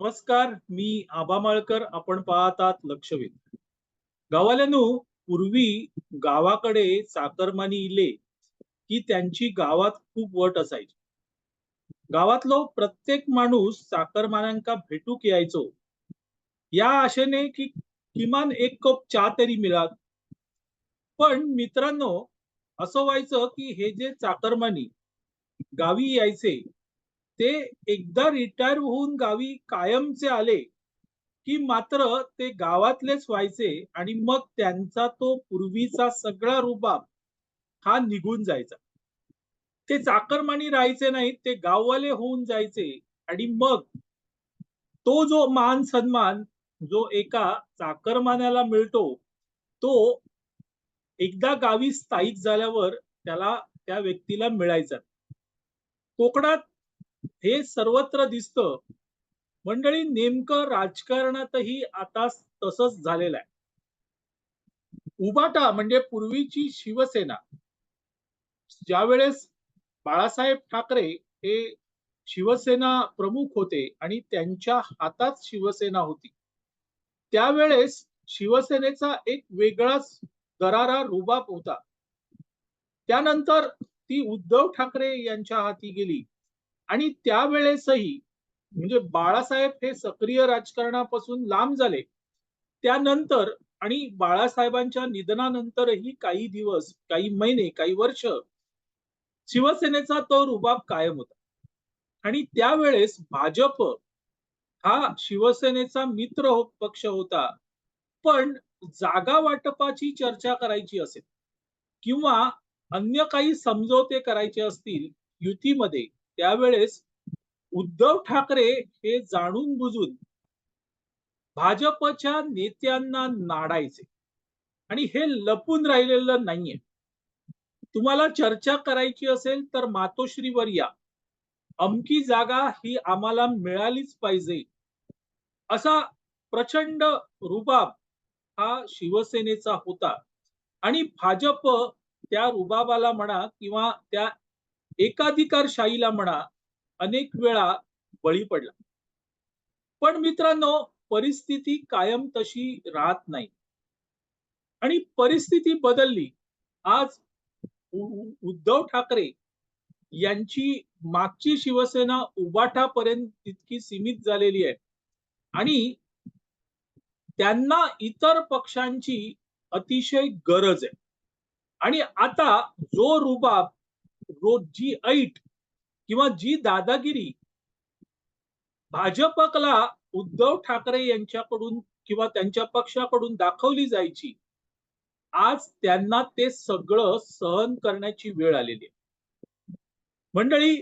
नमस्कार मी आबा माळकर. आपण पाहतात लक्षवेध. गावाल्यानो पूर्वी गावाकडे चाकरमानी इले की त्यांची गावात खूप वट असायची. गावातलो प्रत्येक माणूस चाकरमान्यांका भेटूक यायचो. या आशेने की किमान एक कप चहा तरी मिळात पण मित्रांनो असं व्हायचं की हे जे चाकरमानी गावी यायचे ते एकदा रिटायर होऊन गावी कायमचे आले की मात्र ते गावातलेच व्हायचे आणि मग त्यांचा तो पूर्वीचा सगळा रुबाब हा निघून जायचा. ते चाकरमानी राहायचे नाहीत ते गाववाले होऊन जायचे आणि मग तो जो मान सन्मान जो एका चाकरमान्याला मिळतो तो एकदा गावी स्थायिक झाल्यावर त्याला त्या व्यक्तीला मिळायचा. कोकणात हे सर्वत्र दिसतं. मंडळी नेमकं राजकारणातही आता तसंच झालेलं आहे. उबाटा म्हणजे पूर्वीची शिवसेना. ज्यावेळेस बाळासाहेब ठाकरे हे शिवसेना प्रमुख होते आणि त्यांच्या हातात शिवसेना होती त्यावेळेस शिवसेनेचा एक वेगळाच दरारा रुबाब होता. त्यानंतर ती उद्धव ठाकरे यांच्या हाती गेली. आणि त्यावेळेसही म्हणजे बाळासाहेब हे सक्रिय राजकारणापासून लांब झाले. त्यानंतर आणि बाळासाहेबांच्या निधनानंतरही काही दिवस काही महिने काही वर्ष शिवसेनेचा तो रुबाब कायम होता. आणि त्यावेळेस भाजप हा शिवसेनेचा मित्र हो- पक्ष होता. पण जागा वाटपाची चर्चा करायची असेल किंवा अन्य काही समझोते करायचे असतील युतीमध्ये त्यावेळेस उद्धव ठाकरे हे जाणून बुजून भाजपच्या नेत्यांना नाडायचे. आणि हे लपून राहिलेलं नाहीये. तुम्हाला चर्चा करायची असेल तर मातोश्रीवर या. अमकी जागा ही आम्हाला मिळालीच पाहिजे. असा प्रचंड रुबाब हा शिवसेनेचा होता. आणि भाजप त्या रुबाबाला म्हणा किंवा त्या एकाधिकारशाहीला म्हणा अनेक वेळा बळी पडला. पण मित्रांनो परिस्थिती कायम तशी राहत नाही. आणि परिस्थिती बदलली आज उद्धव ठाकरे यांची मागची शिवसेना उबाठापर्यंत तितकी सीमित झालेली आहे. आणि त्यांना इतर पक्षांची अतिशय गरज आहे. आणि आता जो रुबाब रोज जी ऐट किंवा जी दादागिरी. भाजपला उद्धव ठाकरे यांच्याकडून किंवा त्यांच्या पक्षाकडून दाखवली जायची. आज त्यांना ते सगळं सहन करण्याची वेळ आलेली आहे. मंडळी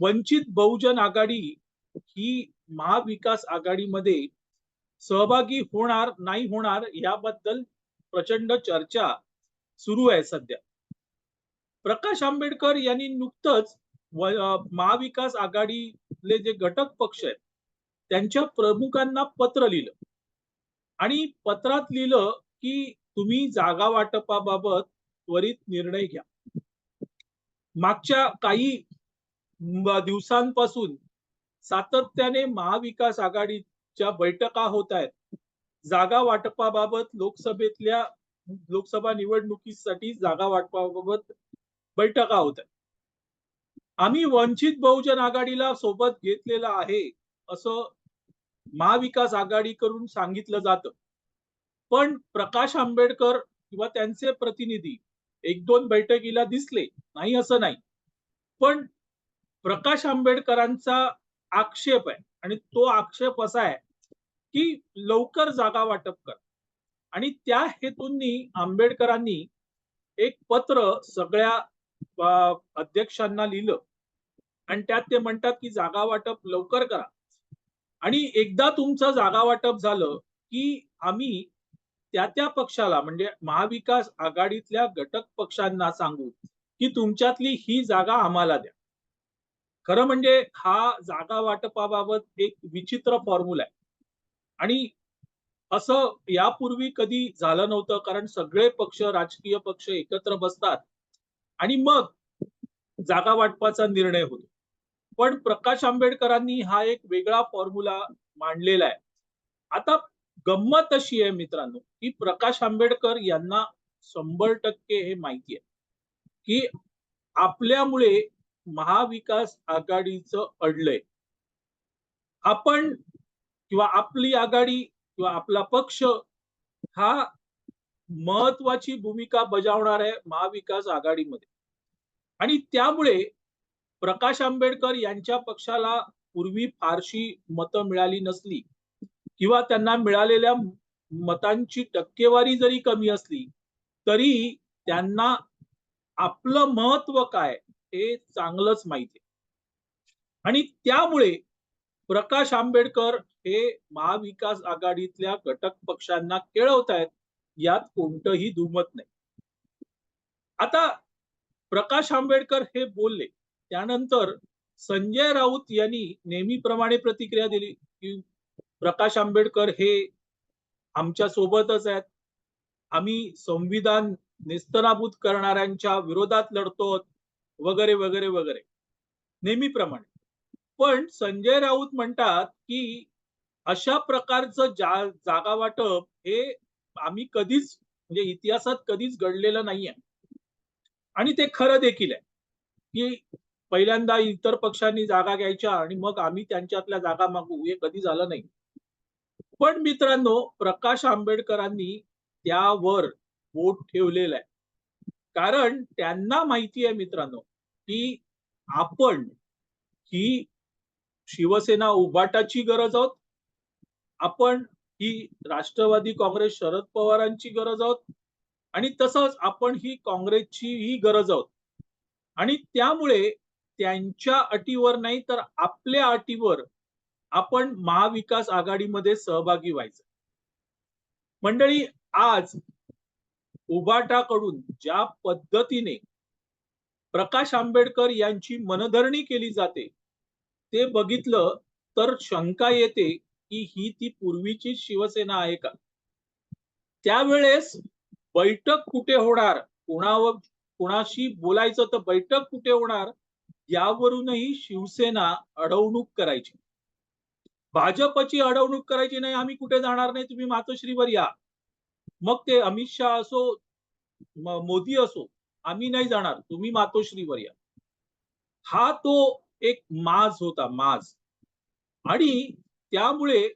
वंचित बहुजन आघाडी ही महाविकास आघाडीमध्ये सहभागी होणार नाही होणार याबद्दल प्रचंड चर्चा सुरू आहे सध्या. प्रकाश आंबेडकर यांनी नुकतंच महाविकास आघाडीले जे घटक पक्ष आहेत त्यांच्या प्रमुखांना पत्र लिहिलं. आणि पत्रात लिहिलं की तुम्ही जागा वाटपाबाबत त्वरित निर्णय घ्या. मागच्या काही दिवसांपासून सातत्याने महाविकास आघाडीच्या बैठका होत आहेत. जागा वाटपाबाबत लोकसभेतल्या लोकसभा निवडणुकीसाठी जागा वाटपाबाबत बैठका होत आहेत आम्ही वंचित बहुजन आघाडीला सोबत घेतलेलं आहे असं महाविकास आघाडीकडून सांगितलं जातं. पण प्रकाश आंबेडकर किंवा त्यांचे प्रतिनिधी एक दोन बैठकीला दिसले नाही असं नाही. पण प्रकाश आंबेडकरांचा आक्षेप आहे आणि तो आक्षेप असा आहे की लवकर जागा वाटप कर. आणि त्या हेतूंनी आंबेडकरांनी एक पत्र सगळ्या अध्यक्षांना लिहिलं. आणि त्यात ते म्हणतात की जागा वाटप लवकर करा. आणि एकदा तुमचं जागा वाटप झालं की आम्ही त्या त्या पक्षाला म्हणजे महाविकास आघाडीतल्या घटक पक्षांना सांगू की तुमच्यातली ही जागा आम्हाला द्या. खरं म्हणजे हा जागा वाटपाबाबत एक विचित्र फॉर्म्युला आहे. आणि असं यापूर्वी कधी झालं नव्हतं कारण सगळे पक्ष राजकीय पक्ष एकत्र बसतात. आणि मग जागा वाटपाचा निर्णय होतो. पण प्रकाश आंबेडकरांनी हा एक वेगळा फॉर्म्युला मांडलेला आहे. आता गंमत अशी आहे मित्रांनो की प्रकाश आंबेडकर यांना शंभर टक्के हे माहिती आहे की आपल्यामुळे महाविकास आघाडीचं अडलंय. आपण किंवा आपली आघाडी किंवा आपला पक्ष हा महत्वाची भूमिका बजावणार आहे महाविकास आघाडीमध्ये. आणि त्यामुळे प्रकाश आंबेडकर यांच्या पक्षाला पूर्वी फारशी मतं मिळाली नसली किंवा त्यांना मिळालेल्या मतांची टक्केवारी जरी कमी असली तरी त्यांना आपलं महत्त्व काय हे चांगलंच माहिती आहे. आणि त्यामुळे प्रकाश आंबेडकर हे महाविकास आघाडीतल्या घटक पक्षांना केळवतायत. यात कोणतंही दुमत नाही. आता प्रकाश आंबेडकर हे बोलले त्यानंतर संजय राऊत यांनी नेहमीप्रमाणे प्रतिक्रिया दिली की प्रकाश आंबेडकर हे आमच्या सोबतच आहेत. आम्ही संविधान निस्तनाभूत करणाऱ्यांच्या विरोधात लढतो वगैरे वगैरे वगैरे. नेहमीप्रमाणे. पण संजय राऊत म्हणतात की अशा प्रकारचं जा जागा वाटप हे आम्ही कधीच म्हणजे इतिहासात कधीच घडलेलं नाहीये. आणि ते खरं देखील आहे की पहिल्यांदा इतर पक्षांनी जागा घ्यायच्या आणि मग आम्ही त्यांच्यातल्या जागा मागू हे कधी झालं नाही. पण मित्रांनो प्रकाश आंबेडकरांनी त्यावर बोट ठेवलेलं आहे. कारण त्यांना माहिती आहे मित्रांनो की आपण ही शिवसेना उभाटाची गरज आहोत. आपण ही राष्ट्रवादी काँग्रेस शरद पवारांची गरज आहोत. आणि तसंच आपण ही काँग्रेसची ही गरज आहोत. आणि त्यामुळे त्यांच्या अटीवर नाही तर आपल्या अटीवर आपण महाविकास आघाडीमध्ये सहभागी व्हायचं. मंडळी आज उभाटाकडून ज्या पद्धतीने प्रकाश आंबेडकर यांची मनधरणी केली जाते ते बघितलं तर शंका येते की ही ती पूर्वीची शिवसेना आहे का? त्यावेळेस बैठक कुठे होणार? कोणावर कुणाशी बोलायचं तर बैठक कुठे होणार? यावरूनही शिवसेना अडवणूक करायची. भाजपची अडवणूक करायची नाही आम्ही कुठे जाणार नाही? तुम्ही मातोश्रीवर या. मग ते अमित शहा असो मोदी असो आम्ही नाही जाणार. तुम्ही मातोश्रीवर या. हा तो एक माज होता माज. आणि त्यामुळे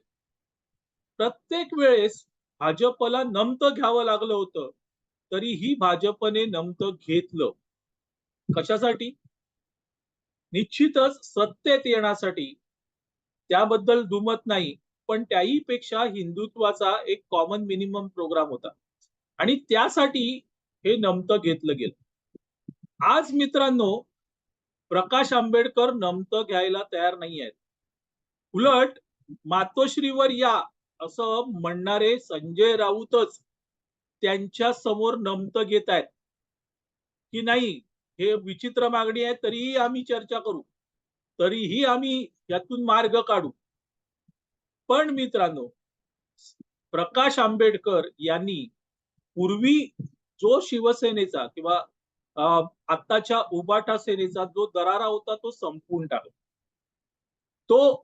प्रत्येक वेळेस भाजपला नमतं घ्यावं लागलं होतं तरीही भाजपने नमतं घेतलं. कशासाठी? निश्चितच सत्तेत येण्यासाठी. त्याबद्दल दुमत नाही पण त्याही पेक्षा हिंदुत्वाचा एक कॉमन मिनिमम प्रोग्राम होता. आणि त्यासाठी हे नमतं घेतलं गेलं. आज मित्रांनो प्रकाश आंबेडकर नमतं घ्यायला तयार नाही आहेत उलट मातोश्रीवर या असं म्हणणारे संजय राऊतच त्यांच्यासमोर नमतं घेत आहेत. की नाही हे विचित्र मागणी आहे तरीही आम्ही चर्चा करू. तरीही आम्ही यातून मार्ग काढू. पण मित्रांनो प्रकाश आंबेडकर यांनी पूर्वी जो शिवसेनेचा किंवा आत्ताच्या उबाटा सेनेचा जो दरारा होता तो संपवून टाकला. तो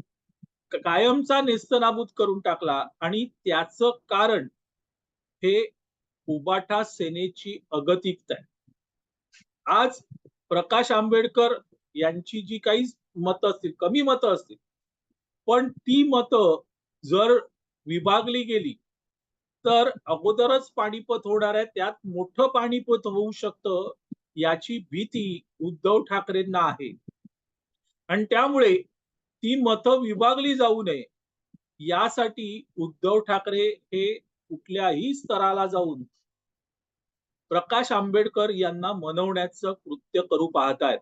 कायमचा नेस्तनाबूत करून टाकला आणि त्याचं कारण हे उबाटा सेनेची अगतिकता आहे. आज प्रकाश आंबेडकर यांची जी काही मतं असतील कमी मतं असतील पण ती मतं जर विभागली गेली तर अगोदरच पाणीपत होणार आहे त्यात मोठं पाणीपत होऊ शकतं याची भीती उद्धव ठाकरेंना आहे. आणि त्यामुळे ती मतं विभागली जाऊ नये. यासाठी उद्धव ठाकरे हे कुठल्याही स्तराला जाऊन प्रकाश आंबेडकर यांना मनवण्याचं कृत्य करू पाहतायत.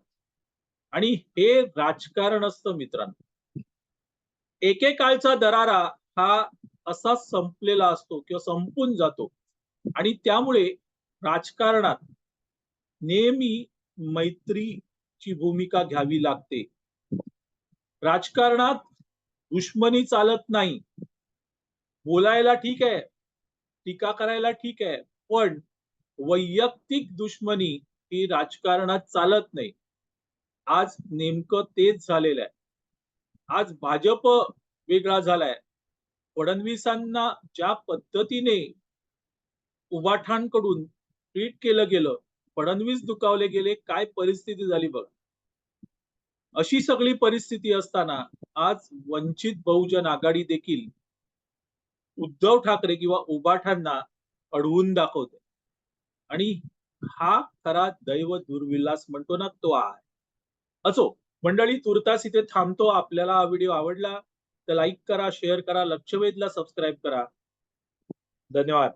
आणि हे राजकारण असतं मित्रांनो एकेकाळचा दरारा हा असा संपलेला असतो किंवा संपून जातो. आणि त्यामुळे राजकारणात नेहमी मैत्रीची भूमिका घ्यावी लागते. राजकारणात दुश्मनी चालत नाही. बोलायला ठीक आहे टीका करायला ठीक आहे पण वैयक्तिक दुश्मनी ही राजकारणात चालत नाही. आज नेमकं तेच झालेलं आहे. आज भाजप वेगळा झालाय. फडणवीसांना ज्या पद्धतीने उभाठांकडून ट्रीट केलं गेलं फडणवीस दुखावले गेले काय परिस्थिती झाली बघ. अशी सगळी परिस्थिती असताना आज वंचित बहुजन आघाडी देखील उद्धव ठाकरे किंवा उबाठांना अडवून दाखवते. आणि हा खरा दैव दुर्विलास म्हणतो ना तो आहे. असो मंडळी तुर्तास इथे थांबतो. आपल्याला हा व्हिडिओ आवडला तर लाईक करा शेअर करा लक्षवेधला सबस्क्राईब करा. धन्यवाद.